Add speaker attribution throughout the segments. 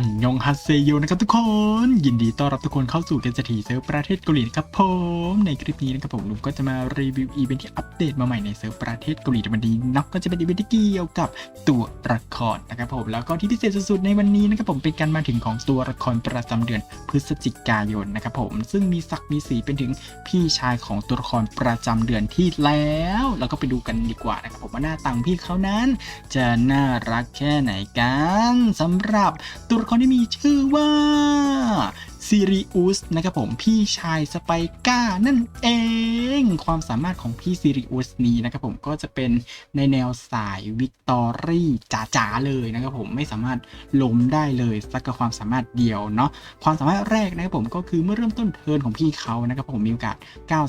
Speaker 1: อันยองฮัสเซโยนะครับทุกคน ยินดีต้อนรับทุกคนเข้าสู่เกมสถีเซิร์ฟประเทศเกาหลีนะครับผม ในคลิปนี้นะครับผมลุงก็จะมารีวิวอีเวนท์ที่อัปเดตมาใหม่ในเซิร์ฟประเทศเกาหลีในวันนี้นาะก็จะเป็นอีเวนท์ที่เกี่ยวกับตัวละครนะครับผมแล้วก็ที่พิเศษสุดๆในวันนี้นะครับผมเป็นการมาถึงของตัวละครประจำเดือนพฤศจิกายนนะครับผมซึ่งมีศักดิ์มีสีเป็นถึงพี่ชายของตัวละครประจำเดือนที่แล้วแล้วก็ไปดูกันดีกว่านะครับผมว่าหน้าตังพี่เขานั้น จะน่ารักแค่ไหนกันสำหรับตัวละครที่มีชื่อว่า ซิริอุสนะครับผมพี่ชายสไปก้านั่นเอง ความสามารถของพี่ซิริอุสนี้นะครับผมก็จะเป็นในแนวสายวิกตอรี่จ๋าๆเลยนะครับผมไม่สามารถล้มได้เลยสักกับความสามารถเดียวเนาะความสามารถแรกนะครับผมก็คือเมื่อเริ่มต้นเทิร์นของพี่เขานะครับผมมีโอกาส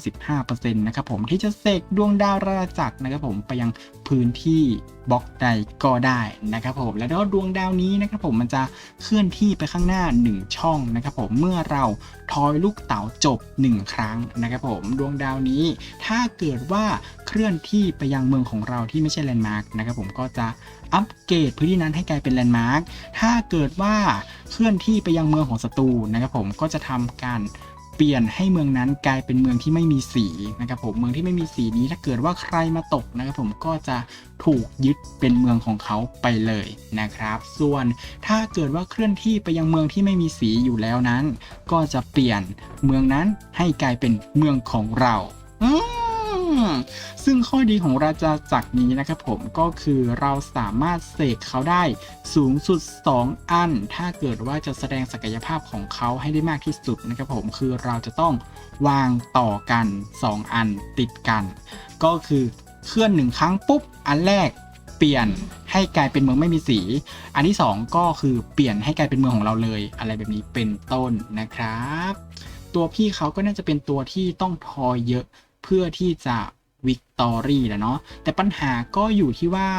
Speaker 1: 95%นะครับผมที่จะเสกดวงดาวราจักรนะครับผมไปยังพื้นที่บล็อกใดก็ได้นะครับผมแล้วดวงดาวนี้นะครับผมมันจะเคลื่อนที่ไปข้างหน้า 1 ช่องนะครับผมเมื่อเราทอยลูกเต๋าจบ 1 ครั้งนะครับผมดวงดาวนี้ ถ้าเกิดว่าเคลื่อนที่ไปยังเมืองของเราที่ไม่ใช่แลนด์มาร์กนะครับผมก็จะอัปเกรดพื้นที่นั้นให้กลายเป็นแลนด์มาร์กถ้าเกิดว่าเคลื่อนที่ไปยังเมืองของศัตรูนะครับผมก็จะทำการ เปลี่ยนให้เมืองนั้นกลายเป็นเมืองที่ไม่มีสีนะครับผมเมืองที่ไม่มีสีนี้ถ้าเกิดว่าใครมาตกนะครับผมก็จะถูกยึดเป็นเมืองของเขาไปเลยนะครับ ส่วนถ้าเกิดว่าเคลื่อนที่ไปยังเมืองที่ไม่มีสีอยู่แล้วนั้น ก็จะเปลี่ยนเมืองนั้นให้กลายเป็นเมืองของเราอืม ซึ่งข้อดีของราชาจักรนี้นะครับผมก็คือเราสามารถเสกเขาได้สูงสุด 2 อัน ถ้าเกิดว่าจะแสดงศักยภาพของเขาให้ได้มากที่สุดนะครับผมคือเราจะต้องวางต่อกัน 2 อันติดกัน ก็คือเคลื่อนหนึ่งครั้งปุ๊บอันแรกเปลี่ยนให้กลายเป็นเมืองไม่มีสี อันที่ 2 ก็คือเปลี่ยนให้กลายเป็นเมืองของเราเลย อะไรแบบนี้เป็นต้นนะครับ ตัวพี่เขาก็น่าจะเป็นตัวที่ต้องทอยเยอะเพื่อที่จะ วิกตอรี่แหละเนาะแต่ปัญหาก็อยู่ที่ว่า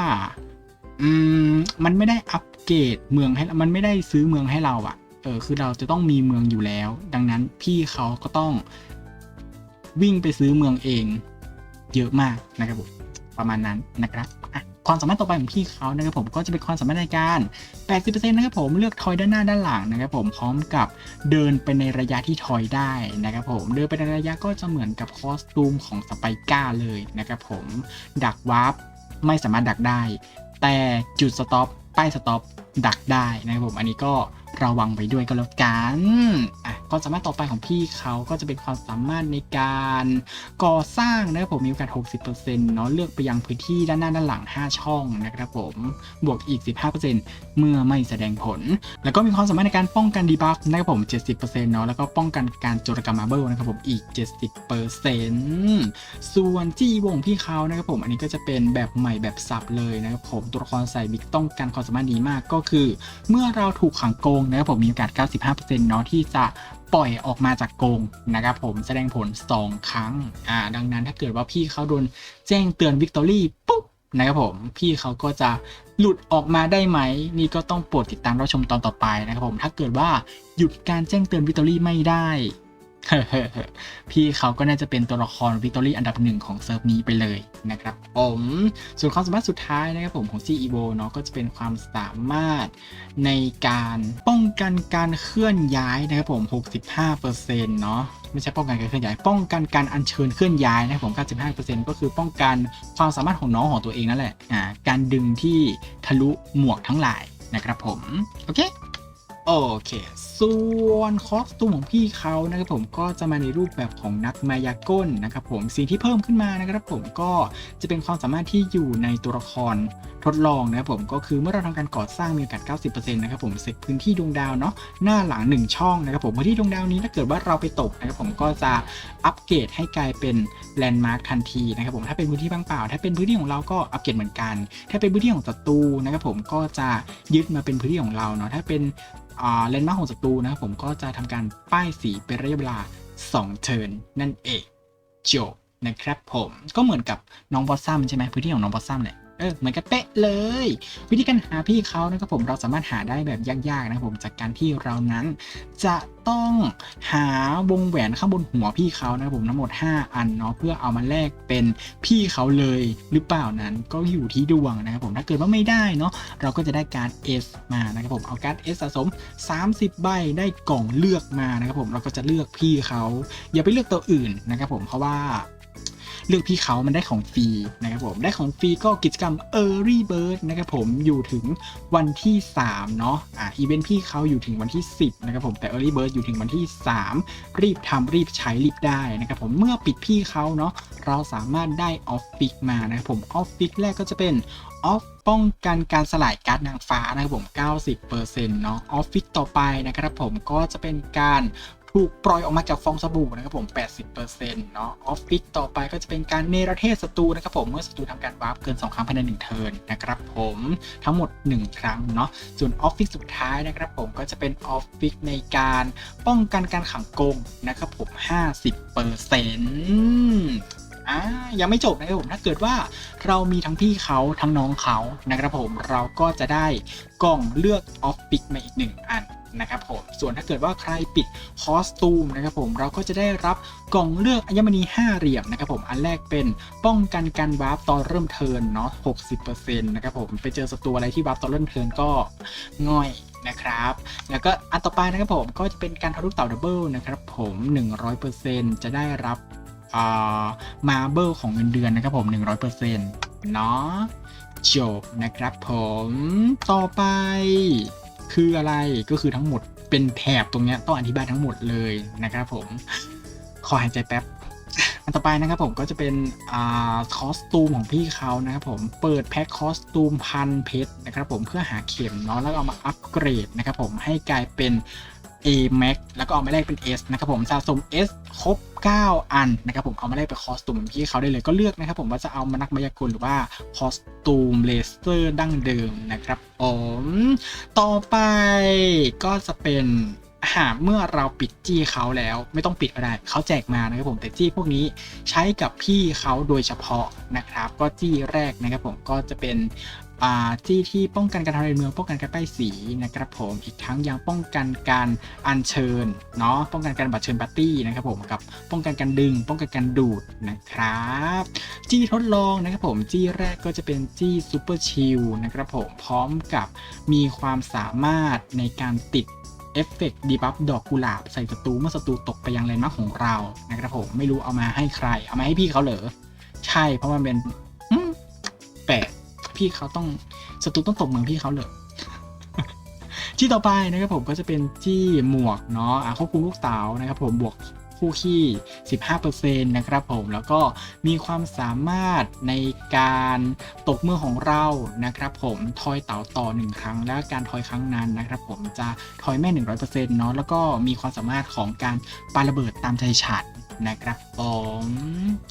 Speaker 1: อืมมันไม่ได้อัปเกรดเมืองให้มันไม่ได้ซื้อเมืองให้เราอะเออคือเราจะต้องมีเมืองอยู่แล้ว ดังนั้นพี่เขาก็ต้องวิ่งไปซื้อเมืองเอง เยอะมากนะครับผมประมาณนั้นนะครับอะ ความสามารถต่อไปของพี่เขานะครับผมก็จะเป็นความสามารถในการ 80%นะครับผมเลือกทอยด้านหน้าด้านหลังนะครับผมพร้อมกับเดินไปในระยะที่ทอยได้นะครับผมเดินไปในระยะก็จะเหมือนกับคอสตูมของสไปก้าเลยนะครับผมดักวาร์ปไม่สามารถดักได้ แต่จุดสต็อปป้ายสต็อปดักได้นะครับผมอันนี้ก็ ระวังไปด้วยก็แล้วกันอะความสามารถต่อไปของพี่เขาก็จะเป็นความสามารถในการก่อสร้างนะครับผมมีโอกาส 60%เนาะเลือกไปยังพื้นที่ด้านหน้าด้านหลัง 5 ช่องนะครับผมบวกอีก 15%เมื่อไม่แสดงผล แล้วก็มีความสามารถในการป้องกันดีบัฟนะครับผม 70%เนาะแล้วก็ป้องกันการโจรกรรมมาเบิลนะครับผมอีก 70%ส่วนที่วงพี่เขานะครับผมอันนี้ก็จะเป็นแบบใหม่แบบสับเลยนะครับผมตัวละครใส่บิ๊กต้องการความสามารถนี้มากก็คือ เมื่อเราถูกขังโกงนะครับผมมีโอกาส 95%เนาะที่จะปล่อยออกมาจากโกงนะครับผมแสดงผล 2 ครั้งอ่าดังนั้นถ้าเกิดว่าพี่เขาโดนแจ้งเตือนวิกตอรี่ปุ๊บนะครับผมพี่เขาก็จะหลุดออกมาได้ไหม นี่ก็ต้องโปรดติดตามรับชมตอนต่อไปนะครับผมถ้าเกิดว่าหยุดการแจ้งเตือนวิกตอรี่ไม่ได้ พี่เขาก็น่าจะเป็นตัวละครวิกตอรี่อันดับหนึ่งของเซิร์ฟนี้ไปเลยนะครับผมส่วนความสามารถสุดท้ายนะครับผมของ CEO เนาะก็จะเป็นความสามารถในการป้องกันการเคลื่อนย้ายนะครับผม 65%เนาะไม่ใช่ป้องกันการเคลื่อนย้าย ป้องกันการอัญเชิญเคลื่อนย้ายนะครับผม 95%ก็คือป้องกันความสามารถของน้องของตัวเองนั่นแหละอ่าการดึงที่ทะลุหมวกทั้งหลายนะครับผม โอเค โอเค ส่วนคอสตูมของพี่เขานะครับผมก็จะมาในรูปแบบของนักมายากลนะครับผมสิ่งที่เพิ่มขึ้นมานะครับผมก็จะเป็นความสามารถที่อยู่ในตัวละครทดลองนะครับผมก็คือเมื่อเราทำการก่อสร้างมีโอกาส 90%นะครับผมเสร็จพื้นที่ดวงดาวเนาะหน้าหลัง 1 ช่องนะครับผมพื้นที่ดวงดาวนี้ถ้าเกิดว่าเราไปตกนะครับผมก็จะอัปเกรดให้กลายเป็นแลนด์มาร์คทันทีนะครับผมถ้าเป็นพื้นที่บ้างเปล่า ถ้าเป็นพื้นที่ของเราก็อัปเกรดเหมือนกัน ถ้าเป็นพื้นที่ของศัตรูนะครับผมก็จะยึดมาเป็นพื้นที่ของเราเนาะถ้าเป็นเลนส์มาร์ของศัตรูนะครับผมก็จะทำการป้ายสีเป็นระยะเวลา 2 เทิร์นนั่นเองจบนะครับผมก็เหมือนกับน้องบอสซัมใช่ไหมพื้นที่ของน้องบอสซัมแหละ เออเหมือนกันเป๊ะเลย วิธีการหาพี่เขานะครับผมเราสามารถหาได้แบบยากๆนะครับผมจากการที่เรานั้นจะต้องหาวงแหวนข้างบนหัวพี่เขานะครับผมทั้งหมด 5 อันเนาะเพื่อเอามาแลกเป็นพี่เขาเลยหรือเปล่านั้นก็อยู่ที่ดวงนะครับผมถ้าเกิดว่าไม่ได้เนาะเราก็จะได้การ์ด S มานะครับผมเอาการ์ด S สะสม 30 ใบได้กล่องเลือกมานะครับผมเราก็จะเลือกพี่เขาอย่าไปเลือกตัวอื่นนะครับผมเพราะว่า เลือกพี่เขามันได้ของฟรีนะครับผมได้ของฟรีก็กิจกรรม Early Bird นะครับผมอยู่ถึงวันที่ 3 เนาะอ่าอีเวนต์พี่เขาอยู่ถึงวันที่ 10นะครับผมแต่ Early Bird อยู่ถึงวันที่ 3 รีบทำรีบใช้รีบได้นะครับผมเมื่อปิดพี่เขาเนาะเราสามารถได้ออฟฟิกมานะครับผมออฟฟิกแรกก็จะเป็นออฟป้องกันการสลายการ์ดนางฟ้านะครับผม 90%เนาะออฟฟิกต่อไปนะครับผมก็จะเป็นการ ถูกปล่อยออกมาจากฟองสบู่นะครับผม 80%เนาะออฟฟิกต่อไปก็จะเป็นการเนรเทศศัตรูนะครับผม เมื่อศัตรูทำการวาร์ปเกิน 2 ครั้งภายใน 1 เทิร์นนะครับผมทั้งหมด 1 ครั้งเนาะส่วนออฟฟิกสุดท้ายนะครับผมก็จะเป็นออฟฟิกในการป้องกันการขังกงนะครับผม 50%อ่ายังไม่จบนะครับผมถ้าเกิดว่าเรามีทั้งพี่เขาทั้งน้องเขานะครับผมเราก็จะได้กล่องเลือกออฟฟิกมาอีกหนึ่งอัน นะครับผมส่วนถ้าเกิดว่าใครปิดคอสตูมนะครับผมเราก็จะได้รับกล่องเลือกอัญมณี 5 เหลี่ยมนะครับผมอันแรกเป็นป้องกันการวาร์ปตอนเริ่มเทิร์นเนาะ60%นะครับผมไปเจอศัตรูอะไรที่วาร์ปตอนเริ่มเทิร์นก็ง่อยนะครับ แล้วก็อันต่อไปนะครับผมก็จะเป็นการทะลุเต่าดับเบิลนะครับผม 100%จะได้รับมาเบิลของเงินเดือนนะครับผม 100%เนาะจบนะครับผมต่อไป คืออะไรก็คือทั้งหมดเป็นแถบตรงนี้ต้องอธิบายทั้งหมดเลยนะครับผมขอหายใจแป๊บอันต่อไปนะครับผมก็จะเป็นอ่าคอสตูมของพี่เขานะครับผมเปิดแพ็คคอสตูมพันเพชรนะครับผมเพื่อหาเข็มเนาะแล้วก็เอามาอัปเกรดนะครับผมให้กลายเป็น A Max แล้วก็เอามาแลกเป็น S นะครับผมสะสม S ครบ 9 อันนะครับผมเอามาแลกเป็นคอสตูมพี่เขาได้เลยก็เลือกนะครับผมว่าจะเอามานักมายากลหรือว่าคอสตูมเลเซอร์ดั้งเดิมนะครับผมต่อไปก็จะเป็นหากเมื่อเราปิดจี้เขาแล้ว ไม่ต้องปิดก็ได้เขาแจกมานะครับผมแต่จี้พวกนี้ใช้กับพี่เขาโดยเฉพาะนะครับ ก็จี้แรกนะครับผมก็จะเป็น อ่าจี้ที่ป้องกันการทำลายเมืองป้องกันการป้ายสีนะครับผมอีกทั้งยังป้องกันการอัญเชิญเนาะป้องกันการบัตรเชิญปาร์ตี้นะครับผมกับป้องกันการดึง ป้องกันการดูดนะครับจี้ทดลองนะครับผมจี้แรกก็จะเป็นจี้ซูเปอร์ชิลนะครับผมพร้อมกับมีความสามารถในการติดเอฟเฟกต์ดีบัฟดอกกุหลาบใส่ศัตรูเมื่อศัตรูตกไปยังแลนมาร์ของเรานะครับผมไม่รู้เอามาให้ใคร เอามาให้พี่เขาเหรอ ใช่เพราะมันเป็น พี่เขาต้องศัตรูต้องตบเมืองพี่เขาเลยที่ต่อไปนะครับผมก็จะเป็นจี้หมวกเนาะอะควบคุมลูกเต๋านะครับผมบวกคู่ขี้ 15%นะครับผม แล้วก็มีความสามารถในการตกเมือของเรานะครับผม ทอยเต๋าต่อ 1 ครั้ง และการทอยครั้งนั้นนะครับผมจะทอยแม่ 100%เนาะ แล้วก็มีความสามารถของการปาระเบิดตามใจฉัน นะครับผม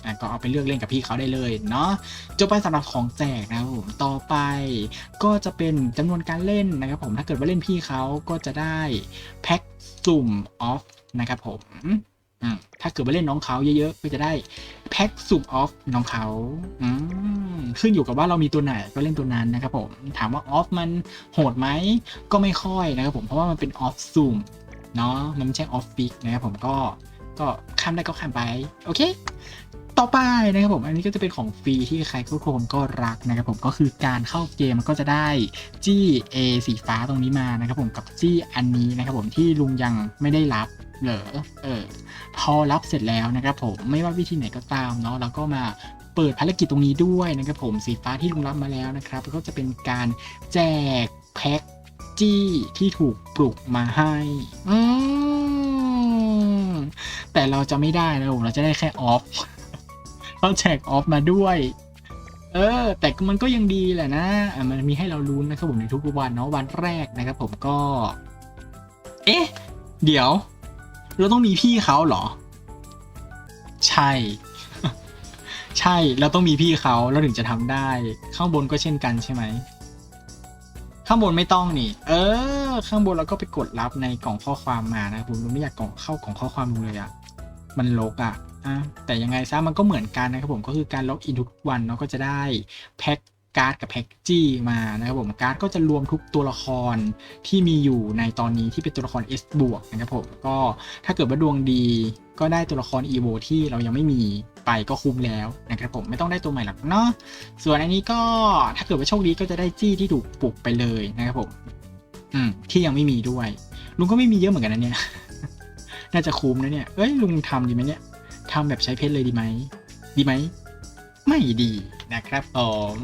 Speaker 1: อะก็เอาไปเลือกเล่นกับพี่เขาได้เลยเนาะจบไปสำหรับของแจกนะครับผมต่อไป ก็จะเป็นจำนวนการเล่นนะครับผมถ้าเกิดว่าเล่นพี่เขาก็จะได้แพ็คสุ่มออฟนะครับผมอืมถ้าเกิดว่าเล่นน้องเขาเยอะๆ ก็จะได้แพ็คสุ่มออฟน้องเขาอืขึ้นอยู่กับว่าเรามีตัวไหนก็เล่นตัวนั้นนะครับผม ถามว่าออฟมันโหดไหม ก็ไม่ค่อยนะครับผม เพราะว่ามันเป็นออฟสุ่มเนาะ มันไม่ใช่ออฟฟิกนะครับผมก็ ก็ข้ามได้ก็ข้ามไป โอเค ต่อไปนะครับผมอันนี้ก็จะเป็นของฟรีที่ใครทุกคนก็รักนะครับผมก็คือการเข้าเกมก็จะได้จี้ A สีฟ้าตรงนี้มานะครับผมกับจี้อันนี้นะครับผมที่ลุงยังไม่ได้รับเหรอเออพอรับเสร็จแล้วนะครับผมไม่ว่าวิธีไหนก็ตามเนาะเราก็มาเปิดภารกิจตรงนี้ด้วยนะครับผมสีฟ้าที่ลุงรับมาแล้วนะครับก็จะเป็นการแจกแพ็กจี้ที่ถูกปลุกมาให้ อืม แต่เราจะไม่ได้นะผมเราจะได้แค่ออฟเขาแจกออฟมาด้วย เออ แต่มันก็ยังดีแหละนะมันมีให้เราลุ้นนะครับผมในทุกๆวันเนาะวันแรกนะครับผมก็ เอ๊ะ เดี๋ยว เราต้องมีพี่เขาเหรอ ใช่ ใช่เราต้องมีพี่เขาเราถึงจะทำได้ ข้างบนก็เช่นกันใช่ไหมข้างบนไม่ต้องนี่ เออ ข้างบนเราก็ไปกดรับในกล่องข้อความมานะครับผมเราไม่อยากกล่องเข้ากล่องข้อความดูเลยอะ มันลกอะอะแต่ยังไงซะมันก็เหมือนกันนะครับผมก็คือการล็อกอินทุกวันเนาะก็จะได้แพ็คการ์ดกับแพ็กจี้มานะครับผมการ์ดก็จะรวมทุกตัวละครที่มีอยู่ในตอนนี้ที่เป็นตัวละคร S บวกนะครับผมก็ถ้าเกิดว่าดวงดีก็ได้ตัวละคร EVO ที่เรายังไม่มีไปก็คุ้มแล้วนะครับผมไม่ต้องได้ตัวใหม่หรอกเนาะส่วนอันนี้ก็ถ้าเกิดว่าโชคดีก็จะได้จี้ที่ถูกปลุกไปเลยนะครับผมอืมที่ยังไม่มีด้วย ลุงก็ไม่มีเยอะเหมือนกันนะเนี่ย น่าจะคุ้มนะเนี่ย เอ้ยลุงทำดีไหมเนี่ยทำแบบใช้เพชรเลยดีไหม ดีไหม ไม่ดีนะครับผม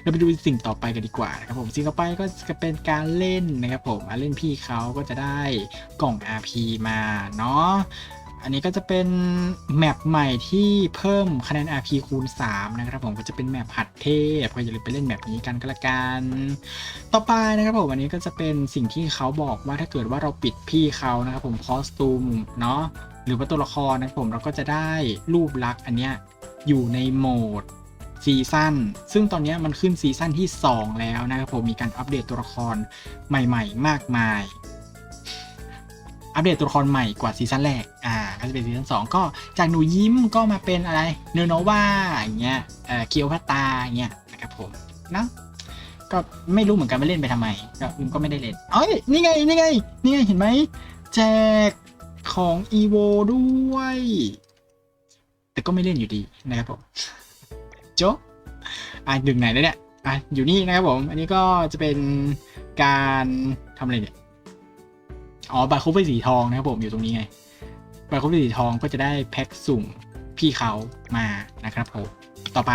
Speaker 1: เราไปดูสิ่งต่อไปกันดีกว่านะครับผมสิ่งต่อไปก็จะเป็นการเล่นนะครับผมเล่นพี่เขาก็จะได้กล่อง RP มาเนาะ อันนี้ก็จะเป็นแมปใหม่ที่เพิ่มคะแนน RP คูณ 3 นะครับผมก็จะเป็นแมปหัดเทพก็อย่าลืมไปเล่นแมปนี้กันก็แล้วกันต่อไปนะครับผมอันนี้ก็จะเป็นสิ่งที่เขาบอกว่าถ้าเกิดว่าเราปิดพี่เขานะครับผมคอสตูมเนาะหรือว่าตัวละครนะครับผมเราก็จะได้รูปลักษณ์อันเนี้ยอยู่ในโหมดซีซั่นซึ่งตอนนี้มันขึ้นซีซั่นที่ 2 แล้วนะครับผมมีการอัปเดตตัวละครใหม่ ๆ มากมาย อัปเดตตัวละครใหม่กว่าซีซั่นแรกอ่า ก็จะเป็นซีซั่นสองก็จากหนูยิ้มก็มาเป็นอะไรเนโนวาอย่างเงี้ยเอ่อเคียวพัตตาอย่างเงี้ยนะครับผมนะก็ไม่รู้เหมือนกันว่าเล่นไปทำไมก็ก็ไม่ได้เล่นเอ้ยนี่ไงนี่ไงนี่ไงเห็นไหมแจกของ EVO ด้วย แต่ก็ไม่เล่นอยู่ดีนะครับผมโจ๊ะอะดึงไหนแล้วเนี่ยอะอยู่นี่นะครับผม อันนี้ก็จะเป็นการทำอะไรเนี่ยอ๋อบาร์โคเวสีทองนะครับผมอยู่ตรงนี้ไง บาคเวสีทองก็จะได้แพ็คสุ่มพี่เขามานะครับผมต่อไป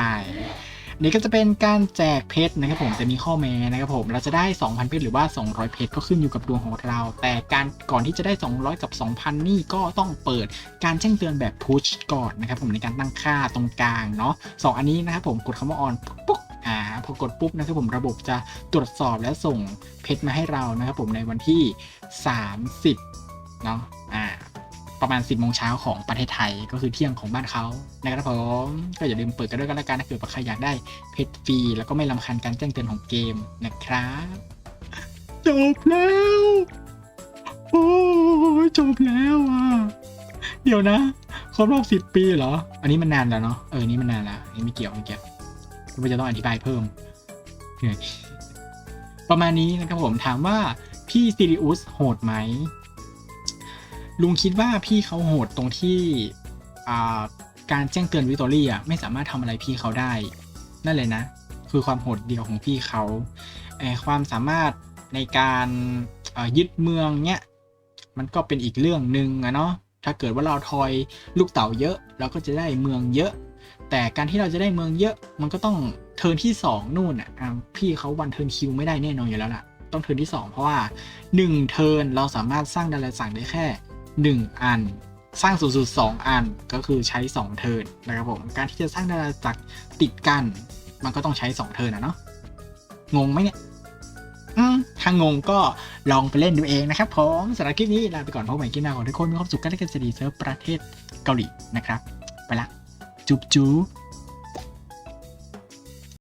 Speaker 1: นนี้ก็จะเป็นการแจกเพชรนะครับผมจะมีข้อแม้นะครับผมเราจะได้ 2,000 เพชรหรือว่า 200 เพชรก็ขึ้นอยู่กับดวงของเรา แต่การก่อนที่จะได้ 200 กับ 2,000 นี่ก็ต้องเปิดการแจ้งเตือนแบบพุชก่อนนะครับผมในการตั้งค่าตรงกลางเนาะสองอันนี้นะครับผมกดคำว่า on ปุ๊บอ่าพอกดปุ๊บนะครับผมระบบจะตรวจสอบและส่งเพชรมาให้เรานะครับผมในวันที่ 30เนาะอ่า ประมาณ 10โมงเช้าของประเทศไทยก็คือเที่ยงของบ้านเขานะครับผมก็อย่าลืมเปิดกันด้วยกันล้วกันถ้าเกิดใครอยากได้เพชรฟรีแล้วก็ไม่ลำคาญการแจ้งเตือนของเกมนะครับจบแล้วโอ้ยจบแล้วอะเดี๋ยวนะครบรอบสิบปีเหรอ อันนี้มันนานแล้วเนาะเออนี่มันนานแล้วนนี้ไม่เกี่ยวไม่เกี่ยวก็จะต้องอธิบายเพิ่มประมาณนี้นะครับผมถามว่าพี่ซิริอุสโหดไหม ลุงคิดว่าพี่เขาโหดตรงที่การแจ้งเตือนวิตอรี่อะไม่สามารถทำอะไรพี่เขาได้ นั่นเลยนะ คือความโหดเดียวของพี่เขาไอความสามารถในการยึดเมืองเนี้ยมันก็เป็นอีกเรื่องหนึ่งอะเนาะถ้าเกิดว่าเราทอยลูกเต่าเยอะ เราก็จะได้เมืองเยอะ แต่การที่เราจะได้เมืองเยอะมันก็ต้องเทิร์นที่ 2 นู่นอะพี่เขาวันเทิร์นคิวไม่ได้แน่นอนอยู่แล้วล่ะ ต้องเทิร์นที่ 2 เพราะว่า 1 เทิร์นเราสามารถสร้างดาราสั่งได้แค่ 1 อัน สร้างสูงสุด2อันก็คือใช้ 2 เทิร์นนะครับผม การที่จะสร้างดาราจักรติดกัน มันก็ต้องใช้ 2 เทิร์นนะเนาะงงไหมเนี่ยอืมถ้างงก็ลองไปเล่นดูเองนะครับผมสำหรับคลิปนี้ลาไปก่อนพบใหม่คลิปหน้าของทุกคนมีความสุขกันและกันสวัสดีเซิร์ฟประเทศเกาหลีนะครับ ไปละ จุ๊บจุ๊บ